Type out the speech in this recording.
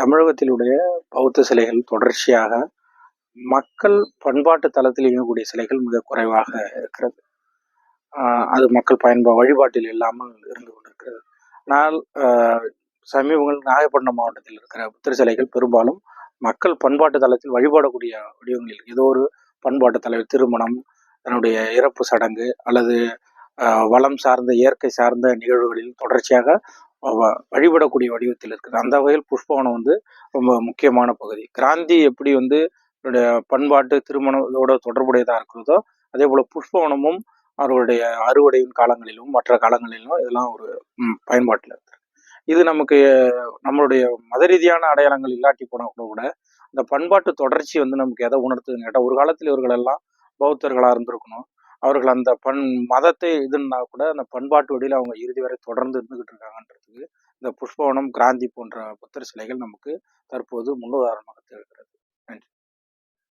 தமிழகத்திலுடைய பௌத்த சிலைகள் தொடர்ச்சியாக மக்கள் பண்பாட்டு தளத்தில் இயங்கக்கூடிய சிலைகள் மிக குறைவாக இருக்கிறது. அது மக்கள் பயன்பா வழிபாட்டில் இல்லாமல் இருந்து கொண்டிருக்கிறது. ஆனால் சமீபங்கள் நாகப்பட்டினம் மாவட்டத்தில் இருக்கிற புத்தர் சிலைகள் பெரும்பாலும் மக்கள் பண்பாட்டு தளத்தில் வழிபாடக்கூடிய வடிவங்களில் ஏதோ ஒரு பண்பாட்டு தலைவர் திருமணம் தன்னுடைய இறப்பு சடங்கு அல்லது வளம் சார்ந்த இயற்கை சார்ந்த நிகழ்வுகளில் தொடர்ச்சியாக வழிபடக்கூடிய வடிவத்தில் இருக்குது. அந்த வகையில் புஷ்பவனம் வந்து ரொம்ப முக்கியமான பகுதி. கிராந்தி எப்படி வந்து அவருடைய பண்பாட்டு திருமணம் இதோட தொடர்புடையதாக இருக்கிறதோ அதே போல் புஷ்பவனமும் அவர்களுடைய அறுவடையின் காலங்களிலும் மற்ற காலங்களிலும் இதெல்லாம் ஒரு பயன்பாட்டில் இருக்கு இது நமக்கு நம்மளுடைய மத ரீதியான அடையாளங்கள் இல்லாட்டி போனால் கூட கூட இந்த பண்பாட்டு தொடர்ச்சி வந்து நமக்கு எதை உணர்த்துதுன்னு கேட்டால் ஒரு காலத்தில் இவர்கள் எல்லாம் பௌத்தர்களாக இருந்திருக்கணும். அவர்கள் அந்த பண் மதத்தை இதுன்னா கூட அந்த பண்பாட்டு வழியில் அவங்க இறுதி வரை தொடர்ந்து இருந்துகிட்டு இருக்காங்கன்றதுக்கு இந்த புஷ்பவனம் கிராந்தி போன்ற புத்தர் சிலைகள் நமக்கு தற்போது முன்னுதாரணமாக திகழ்கிறது.